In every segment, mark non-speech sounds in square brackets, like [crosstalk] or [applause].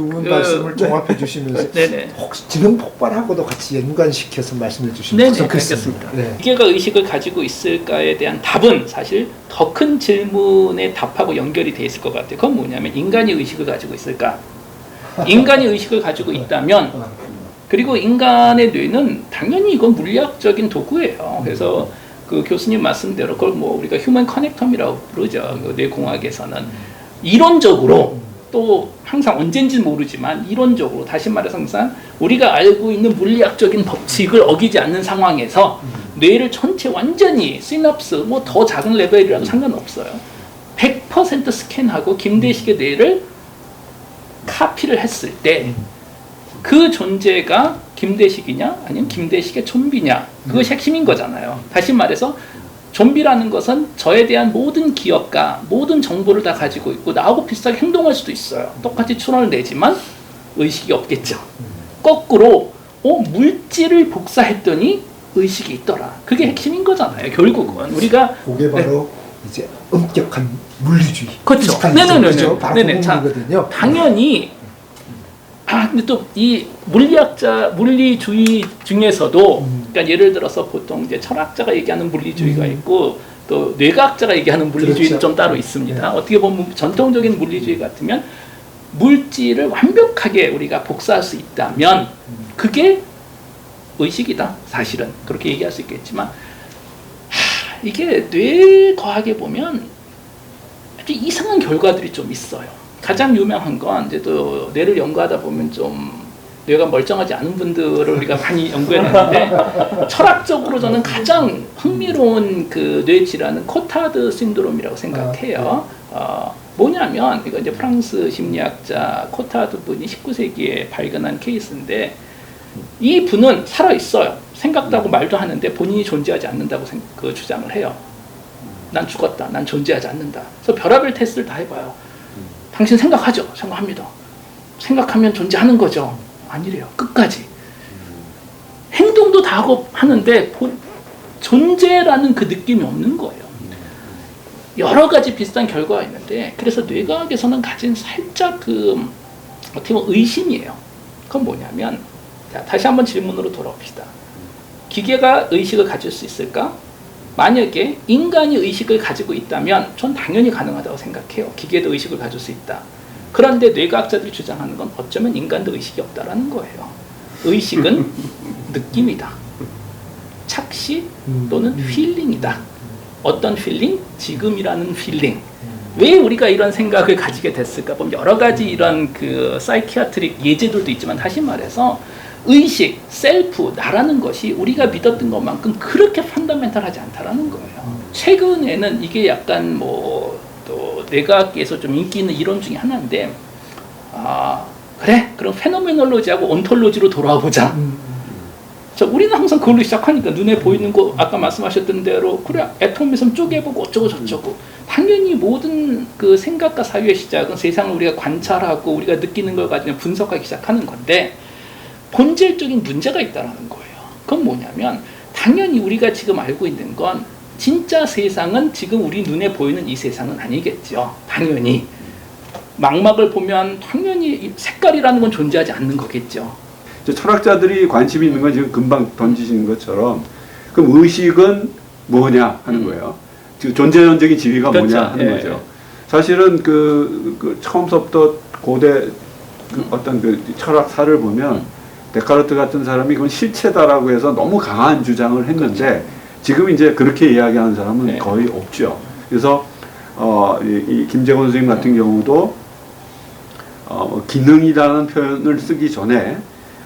두 분 그- 말씀을 종합해 주시면서 네네. 혹시 지금 폭발하고도 같이 연관시켜서 말씀해 주시면 네네, 좋겠습니다. 알겠습니다. 네. 기계가 의식을 가지고 있을까에 대한 답은 사실 더 큰 질문의 답하고 연결이 돼 있을 것 같아요. 그건 뭐냐면 인간이 의식을 가지고 있을까? [laughs] 인간이 의식을 가지고 있다면 어, 그리고 인간의 뇌는 당연히 이건 물리학적인 도구예요. 그래서 그 교수님 말씀대로 그걸 뭐 우리가 휴먼 커넥텀이라고 부르죠. 그 뇌공학에서는 이론적으로 또 항상 언젠지 모르지만 이론적으로 다시 말해서 항상 우리가 알고 있는 물리학적인 법칙을 어기지 않는 상황에서 뇌를 전체 완전히 시납스 뭐 더 작은 레벨이라도 상관없어요. 100% 스캔하고 김대식의 뇌를 카피를 했을 때 그 존재가 김대식이냐 아니면 김대식의 좀비냐 그것이 핵심인 거잖아요. 다시 말해서 좀비라는 것은 저에 대한 모든 기억과 모든 정보를 다 가지고 있고 나하고 비슷하게 행동할 수도 있어요. 똑같이 출원을 내지만 의식이 없겠죠. 거꾸로 어, 물질을 복사했더니 의식이 있더라. 그게 핵심인 거잖아요. 결국은 우리가 그게 바로 이제 엄격한 물리주의. 그렇죠. 피지컬리즘, 네네네네. 그죠? 바로 네네. 자. 당연히 아 근데 또 이 물리학자 물리주의 중에서도 음. 그러니까 예를 들어서 보통 이제 철학자가 얘기하는 물리주의가 음. 있고 또 뇌과학자가 얘기하는 물리주의는 그렇죠. 좀 따로 있습니다. 네. 어떻게 보면 전통적인 물리주의 같으면 물질을 완벽하게 우리가 복사할 수 있다면 그게 의식이다. 사실은 그렇게 얘기할 수 있겠지만 하, 이게 뇌과학에 보면 아주 이상한 결과들이 좀 있어요. 가장 유명한 건 이제 또 뇌를 연구하다 보면 좀 뇌가 멀쩡하지 않은 분들을 우리가 많이 연구해냈는데 철학적으로 저는 가장 흥미로운 그 뇌 질환은 코타드 신드롬이라고 생각해요. 어, 뭐냐면 이거 이제 프랑스 심리학자 코타드 분이 19세기에 발견한 케이스인데 이 분은 살아 있어요. 생각도 하고 말도 하는데 본인이 존재하지 않는다고 생, 그 주장을 해요. 난 죽었다. 난 존재하지 않는다. 그래서 별의별 테스트를 다 해봐요. 당신 생각하죠? 생각합니다. 생각하면 존재하는 거죠. 아니래요. 끝까지. 행동도 다 하고 하는데 본- 존재라는 그 느낌이 없는 거예요. 여러 가지 비슷한 결과가 있는데 그래서 뇌과학에서는 가진 살짝 그 어떻게 보면 의심이에요. 그건 뭐냐면 자, 다시 한번 질문으로 돌아옵시다. 기계가 의식을 가질 수 있을까? 만약에 인간이 의식을 가지고 있다면 전 당연히 가능하다고 생각해요. 기계도 의식을 가질 수 있다. 그런데 뇌과학자들이 주장하는 건 어쩌면 인간도 의식이 없다라는 거예요. 의식은 [laughs] 느낌이다. 착시 음. 또는 필링이다. 어떤 필링? 지금이라는 필링. 왜 우리가 이런 생각을 가지게 됐을까? 보면 여러 가지 이런 그 사이키아트릭 예제들도 있지만 다시 말해서 의식, 셀프, 나라는 것이 우리가 믿었던 것만큼 그렇게 판다멘탈하지 않다라는 거예요. 최근에는 이게 약간 뭐 또 뇌과학계에서 좀 인기 있는 이론 중에 하나인데 아 그래 그럼 페노메놀로지하고 온톨로지로 돌아와 보자. 음, 자, 우리는 항상 그걸로 시작하니까 눈에 보이는 거 아까 말씀하셨던 대로 그래 애토미즘 쪼개보고 어쩌고 저쩌고 당연히 모든 그 생각과 사유의 시작은 세상을 우리가 관찰하고 우리가 느끼는 걸 가지고 분석하기 시작하는 건데 본질적인 문제가 있다라는 거예요. 그건 뭐냐면 당연히 우리가 지금 알고 있는 건 진짜 세상은 지금 우리 눈에 보이는 이 세상은 아니겠죠. 당연히 망막을 보면 당연히 이 색깔이라는 건 존재하지 않는 거겠죠. 철학자들이 관심이 있는 건 지금 금방 던지시는 것처럼 그럼 의식은 뭐냐 하는 거예요. 지금 존재론적인 지위가 그렇죠. 뭐냐 하는 예. 거죠. 사실은 그, 그 처음서부터 고대 그 어떤 그 철학사를 보면 데카르트 같은 사람이 그건 실체다라고 해서 너무 강한 주장을 했는데 지금 이제 그렇게 이야기하는 사람은 네. 거의 없죠. 그래서 어, 이, 이 김재건 선생님 같은 경우도 어, 기능이라는 표현을 쓰기 전에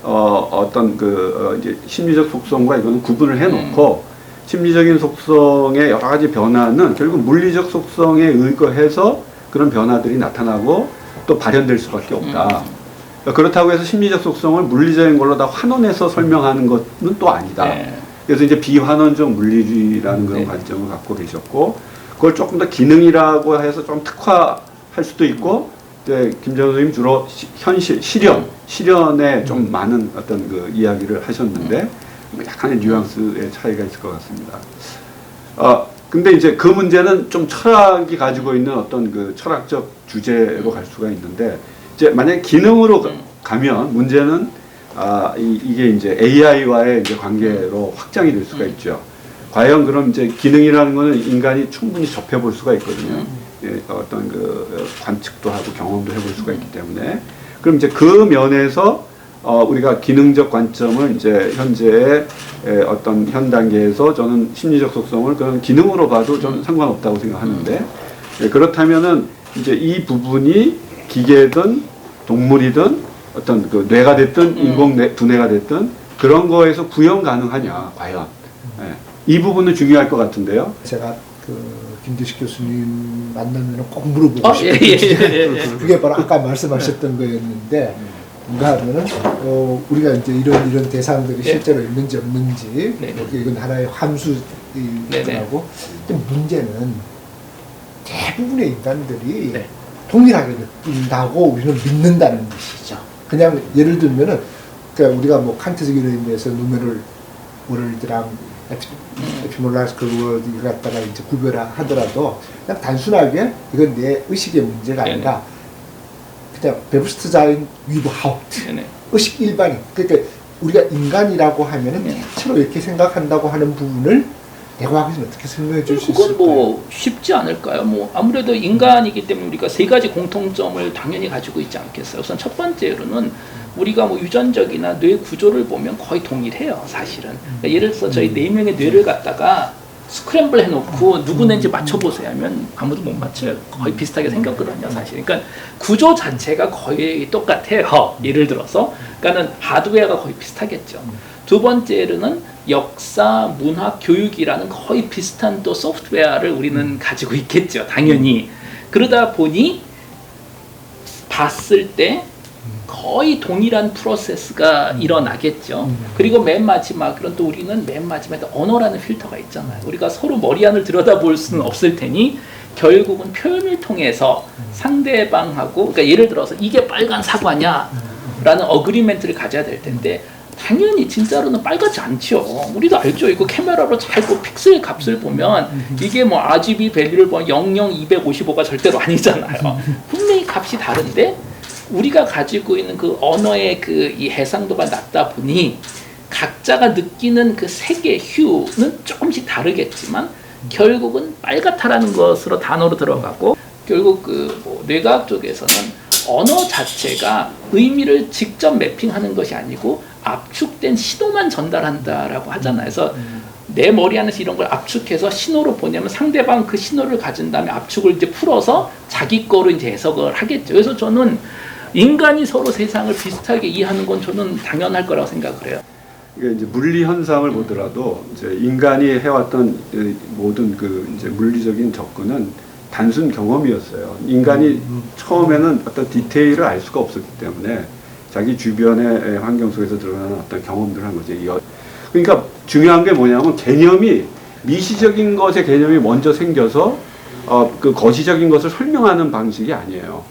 어, 어떤 그 어, 이제 심리적 속성과 이거는 구분을 해놓고 심리적인 속성의 여러 가지 변화는 결국 물리적 속성에 의거해서 그런 변화들이 나타나고 또 발현될 수밖에 없다. 그러니까 그렇다고 해서 심리적 속성을 물리적인 걸로 다 환원해서 설명하는 것은 또 아니다. 네. 그래서 이제 비환원적 물리주의라는 그런 네. 관점을 갖고 계셨고 그걸 조금 더 기능이라고 해서 좀 특화할 수도 있고 이제 김정은 선생님 주로 시- 현실 실현 실현에 좀 많은 어떤 그 이야기를 하셨는데 약간의 뉘앙스의 차이가 있을 것 같습니다. 어 근데 이제 그 문제는 좀 철학이 가지고 있는 어떤 그 철학적 주제로 갈 수가 있는데 이제 만약 기능으로 가- 음. 가면 문제는 아, 이, 이게 이제 AI와의 이제 관계로 확장이 될 수가 음. 있죠. 과연 그럼 이제 기능이라는 거는 인간이 충분히 접해 볼 수가 있거든요. 음. 예, 어떤 그 어, 관측도 하고 경험도 해볼 수가 있기 때문에 그럼 이제 그 면에서 어, 우리가 기능적 관점을 이제 현재의 에, 어떤 현 단계에서 저는 심리적 속성을 그런 기능으로 봐도 저는 상관없다고 생각하는데 예, 그렇다면은 이제 이 부분이 기계든 동물이든 어떤 그 뇌가 됐든 음. 인공 뇌, 두뇌가 됐든 그런 거에서 구현 가능하냐 과연 예. 이 부분은 중요할 것 같은데요. 제가 그 김대식 교수님 만나면 꼭 물어보고 어, 싶은 예, 예. 예, 예. [laughs] 그게 바로 아까 말씀하셨던 거였는데 뭔가 하면은 어, 우리가 이제 이런 이런 대상들이 예. 실제로 있는지 없는지 네. 뭐 이건 하나의 네, 네. 함수라고 근데 문제는 대부분의 인간들이 네. 동일하게 느낀다고 우리는 믿는다는 것이죠. 그냥 예를 들면은 그러니까 우리가 뭐 칸트적 이론에서 누메를 월드랑 에피몰라스크 월드 갖다가 이제 구별하더라도 그냥 단순하게 이건 내 의식의 문제가. 아니라 그냥 베브스트 자인 위브 하우트. 의식 일반인 그러니까 우리가 인간이라고 하면은 네. 대체로 이렇게 생각한다고 하는 부분을 내과학에서 어떻게 설명해 줄수 그건 있을까요? 뭐 쉽지 않을까요? 뭐 아무래도 인간이기 때문에 우리가 세 가지 공통점을 당연히 가지고 있지 않겠어요. 우선 첫 번째로는 우리가 뭐 유전적이나 뇌 구조를 보면 거의 동일해요, 사실은. 그러니까 예를 들어서 저희 네 명의 뇌를 갖다가 스크램블 해놓고 누구 뇌인지 맞춰보세요 하면 아무도 못 맞춰요. 거의 비슷하게 생겼거든요, 사실. 그러니까 구조 자체가 거의 똑같아요. 예를 들어서. 그러니까는 하드웨어가 거의 비슷하겠죠. 두 번째로는 역사, 문화, 교육이라는 거의 비슷한 또 소프트웨어를 우리는 가지고 있겠죠. 당연히. 그러다 보니 봤을 때 거의 동일한 프로세스가 일어나겠죠. 음. 그리고 맨 마지막으로는 또 우리는 맨 마지막에 언어라는 필터가 있잖아요. 우리가 서로 머리 안을 들여다볼 수는 없을 테니 결국은 표현을 통해서 상대방하고 그러니까 예를 들어서 이게 빨간 사과냐라는 어그리멘트를 가져야 될 텐데 당연히 진짜로는 빨갛지 않죠. 우리도 알죠. 이거 카메라로 잘그 픽셀 값을 보면 이게 뭐 RGB 밸류를 보면 00, 255가 절대로 아니잖아요. 분명히 값이 다른데 우리가 가지고 있는 그 언어의 그 이 해상도가 낮다 보니 각자가 느끼는 그 색의 휴는 조금씩 다르겠지만 결국은 빨갛다라는 것으로 단어로 들어가고 결국 그 뭐 뇌과학 쪽에서는 언어 자체가 의미를 직접 매핑하는 것이 아니고 압축된 신호만 전달한다라고 하잖아요. 그래서 내 머리 안에서 이런 걸 압축해서 신호로 보내면 상대방 그 신호를 가진 다음에 압축을 이제 풀어서 자기 거로 이제 해석을 하겠죠. 그래서 저는 인간이 서로 세상을 비슷하게 이해하는 건 저는 당연할 거라고 생각을 해요. 이게 이제 물리 현상을 보더라도 이제 인간이 해왔던 이 모든 그 이제 물리적인 접근은 단순 경험이었어요. 인간이 처음에는 어떤 디테일을 알 수가 없었기 때문에 자기 주변의 환경 속에서 드러나는 어떤 경험들을 한 거죠. 그러니까 중요한 게 뭐냐면 개념이 미시적인 것의 개념이 먼저 생겨서 어, 그 거시적인 것을 설명하는 방식이 아니에요.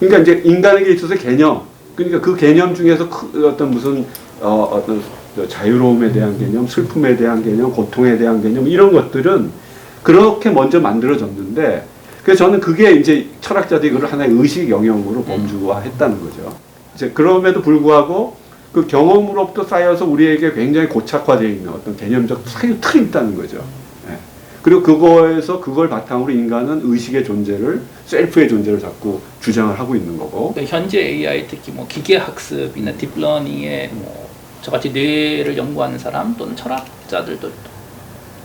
그러니까 이제 인간에게 있어서 개념, 그러니까 그 개념 중에서 크- 어떤 무슨 어, 어떤 자유로움에 대한 개념, 슬픔에 대한 개념, 고통에 대한 개념 이런 것들은 그렇게 먼저 만들어졌는데 그래서 저는 그게 이제 철학자들이 그걸 하나의 의식 영역으로 범주화했다는 거죠. 이제 그럼에도 불구하고 그 경험으로부터 쌓여서 우리에게 굉장히 고착화되어 있는 어떤 개념적 사유 틀이 있다는 거죠. 예. 그리고 그거에서 그걸 바탕으로 인간은 의식의 존재를 셀프의 존재를 자꾸 주장을 하고 있는 거고. 그러니까 현재 AI 특히 뭐 기계 학습이나 딥러닝에 뭐 저같이 뇌를 연구하는 사람 또는 철학자들도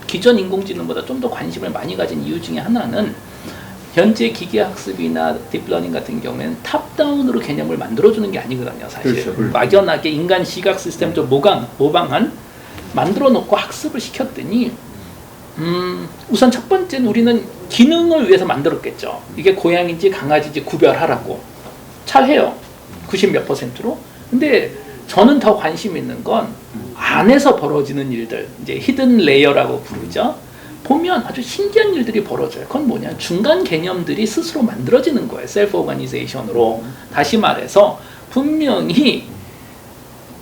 기존 인공지능보다 좀 더 관심을 많이 가진 이유 중에 하나는 현재 기계 학습이나 딥러닝 같은 경우에는 탑다운으로 개념을 만들어주는 게 아니거든요, 사실. 그렇죠, 그렇죠. 막연하게 인간 시각 시스템 좀 모방, 모방한 만들어 놓고 학습을 시켰더니 음, 우선 첫 번째는 우리는 기능을 위해서 만들었겠죠. 이게 고양인지 강아지인지 구별하라고. 잘해요. 90 몇 퍼센트로. 근데 저는 더 관심 있는 건 안에서 벌어지는 일들, 이제 히든 레이어라고 부르죠. 보면 아주 신기한 일들이 벌어져요. 그건 뭐냐? 중간 개념들이 스스로 만들어지는 거예요. 셀프 오가니제이션으로. 다시 말해서 분명히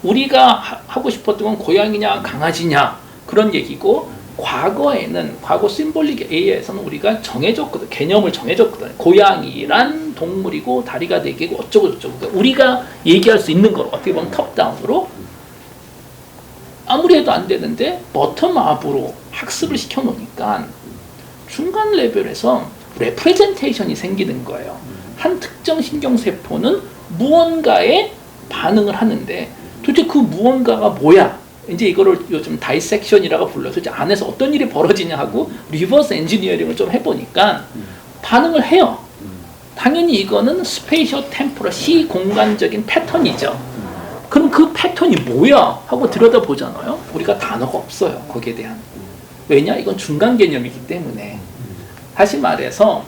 우리가 하- 하고 싶었던 건 고양이냐 강아지냐 그런 얘기고 과거에는 과거 심볼릭 AI에서는 우리가 정해줬거든 개념을 정해줬거든 고양이란 동물이고 다리가 네 개고 어쩌고 저쩌고 그러니까 우리가 얘기할 수 있는 걸 어떻게 보면 톱다운으로 아무리 해도 안 되는데 버텀업으로 학습을 시켜놓으니까 중간 레벨에서 레프레젠테이션이 생기는 거예요. 한 특정 신경세포는 무언가에 반응을 하는데 도대체 그 무언가가 뭐야? 이제 이거를 요즘 다이섹션이라고 불러서 이제 안에서 어떤 일이 벌어지냐 하고 리버스 엔지니어링을 좀 해보니까 반응을 해요. 당연히 이거는 스페이셜 템포럴 시 공간적인 패턴이죠. 그럼 그 패턴이 뭐야? 하고 들여다보잖아요. 우리가 단어가 없어요. 거기에 대한. 왜냐? 이건 중간 개념이기 때문에. 다시 말해서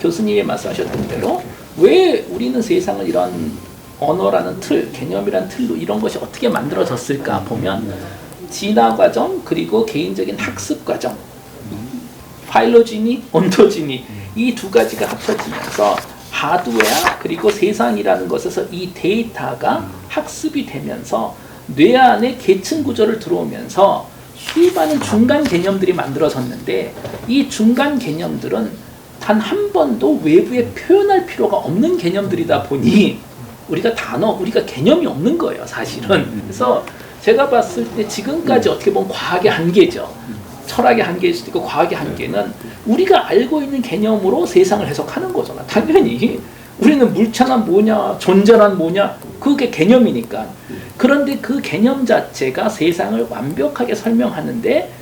교수님이 말씀하셨던 대로 왜 우리는 세상을 이런 언어라는 틀, 개념이라는 틀로 이런 것이 어떻게 만들어졌을까 보면 진화 과정 그리고 개인적인 학습 과정 파일로지니, 온토지니 이 두 가지가 합쳐지면서 하드웨어 그리고 세상이라는 것에서 이 데이터가 학습이 되면서 뇌 안에 계층 구조를 들어오면서 수많은 중간 개념들이 만들어졌는데 이 중간 개념들은 단 한 번도 외부에 표현할 필요가 없는 개념들이다 보니 우리가 단어, 우리가 개념이 없는 거예요, 사실은. 그래서 제가 봤을 때 지금까지 어떻게 보면 과학의 한계죠. 철학의 한계일 수도 있고 과학의 한계는 우리가 알고 있는 개념으로 세상을 해석하는 거잖아. 당연히 우리는 물체란 뭐냐, 존재란 뭐냐, 그게 개념이니까. 그런데 그 개념 자체가 세상을 완벽하게 설명하는데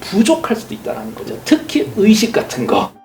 부족할 수도 있다는 거죠. 특히 의식 같은 거.